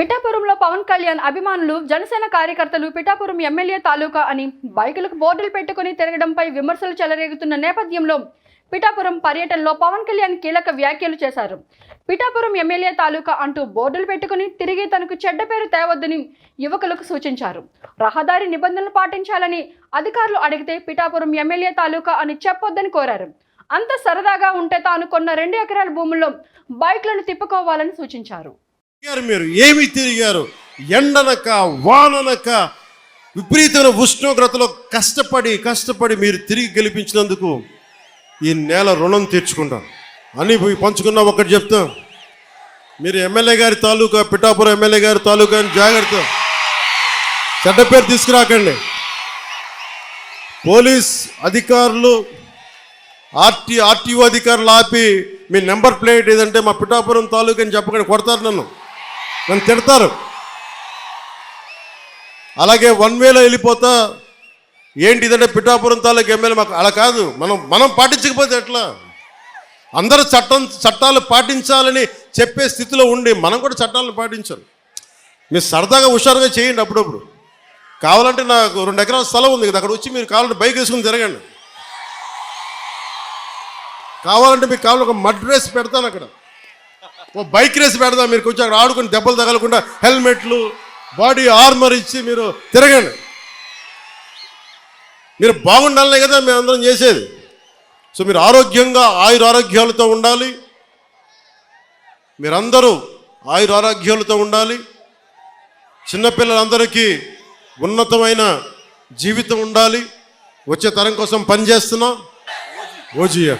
పిఠాపురంలో పవన్ కళ్యాణ్ అభిమానులు జనసేన కార్యకర్తలు పిఠాపురం ఎమ్మెల్యే తాలూకా అని బైకులకు బోర్డులు పెట్టుకుని తిరగడంపై విమర్శలు చెలరేగుతున్న నేపథ్యంలో పిఠాపురం పర్యటనలో పవన్ కళ్యాణ్ కీలక వ్యాఖ్యలు చేశారు. పిఠాపురం ఎమ్మెల్యే తాలూకా అంటూ బోర్డులు పెట్టుకుని తిరిగి తనకు చెడ్డ పేరు తేవద్దని యువకులకు సూచించారు. రహదారి నిబంధనలు పాటించాలని అధికారులు అడిగితే పిఠాపురం ఎమ్మెల్యే తాలూకా అని చెప్పొద్దని కోరారు. అంత సరదాగా ఉంటే తాను కొన్న రెండు ఎకరాల భూముల్లో బైక్లను తిప్పుకోవాలని సూచించారు. తిరిగారు మీరు? ఏమి తిరిగారు? ఎండనక వాననక విపరీతమైన ఉష్ణోగ్రతలో కష్టపడి కష్టపడి మీరు తిరిగి గెలిపించినందుకు ఈ నేల రుణం తీర్చుకుంటాం అని పోయి పంచుకున్నా ఒకటి చెప్తాం. మీరు ఎమ్మెల్యే గారి తాలూకా పిఠాపురం ఎమ్మెల్యే గారి తాలూకా అని జాగ్రత్త. చెడ్డ పేరు తీసుకురాకండి. పోలీస్ అధికారులు ఆర్టీ ఆర్టీఓ అధికారులు ఆపి మీ నెంబర్ ప్లేట్ ఏదంటే మా పిఠాపురం తాలూకా అని చెప్పకండి కొడతారు నన్ను. నన్ను తిడతారు. అలాగే వన్ వేలో వెళ్ళిపోతా ఏంటి ఇదంటే పిఠాపురం తాలూకా ఎమ్మెల్యే మాకు అలా కాదు. మనం మనం పాటించకపోతే ఎట్లా? అందరూ చట్టం చట్టాలు పాటించాలని చెప్పే స్థితిలో ఉండి మనం కూడా చట్టాలను పాటించాలి మీరు సరదాగా హుషారుగా చేయండి అప్పుడప్పుడు. కావాలంటే నాకు రెండు ఎకరాల స్థలం ఉంది కదా అక్కడ వచ్చి మీరు కావాలంటే బైక్ వేసుకుని తిరగండి. కావాలంటే మీకు కావాలి ఒక మడ్ రేస్ పెడతాను అక్కడ. ఓ బైక్ రేస్ పెడదాం మీరు కొంచెం అక్కడ ఆడుకుని దెబ్బలు తగలకుండా హెల్మెట్లు బాడీ ఆర్మర్ ఇచ్చి మీరు తిరగండి. మీరు బాగుండాలనే కదా మేము అందరం చేసేది. సో మీరు ఆరోగ్యంగా ఆయుర ఆరోగ్యాలతో ఉండాలి. మీరందరూ ఆయుర ఆరోగ్యాలతో ఉండాలి. చిన్నపిల్లలందరికీ ఉన్నతమైన జీవితం ఉండాలి. వచ్చే తరం కోసం పనిచేస్తున్నాం. ఓజియా